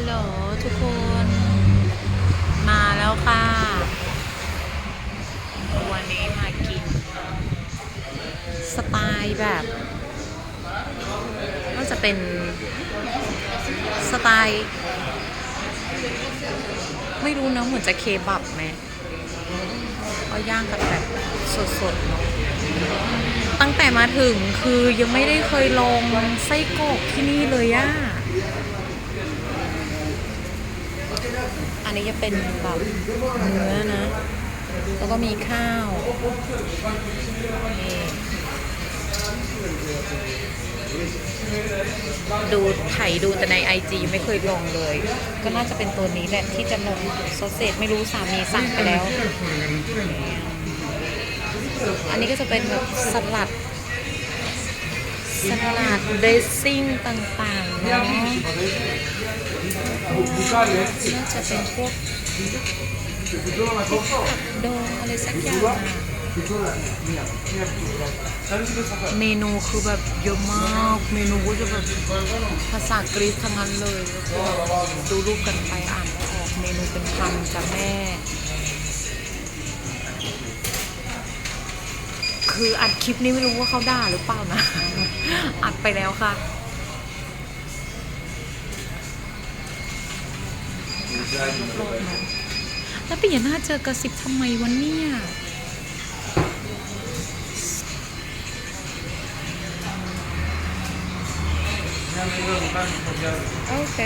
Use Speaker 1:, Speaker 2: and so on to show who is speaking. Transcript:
Speaker 1: ฮัลโหลทุกคน มาแล้วค่ะ วันนี้มากิน สไตล์แบบก็จะเป็นสไตล์ ไม่รู้นะเหมือนจะเคบับไหมก็ย่างกันแบบสดๆเนาะตั้งแต่มาถึงคือยังไม่ได้เคยลองไส้กรอกที่นี่เลยอะ อันนี้จะเป็นแบบเนื้อนะ แล้วก็มีข้าวดูไถดูแต่ในไอจีไม่เคยลองเลย ก็น่าจะเป็นตัวนี้แหละที่จะลงซอสเซจไม่รู้สามีสั่งไปแล้ว อันนี้ก็จะเป็นแบบสลัด สลัดเดซซิ่งต่างๆเนาะน่าจะเป็นพวกดองอะไรสักอย่างเมนูคือแบบเยอะมาก เมนูก็จะแบบภาษากรีกทั้งนั้นเลยดูรูปกันไปอ่านไม่ออกเมนูเป็นคำจากแม่ คืออัดคลิปนี้ไม่รู้ว่าเขาด่าหรือเปล่านะ ไปแล้วค่ะ แล้วปิยนาเจอกระซิบทำไมวันเนี่ยโอเค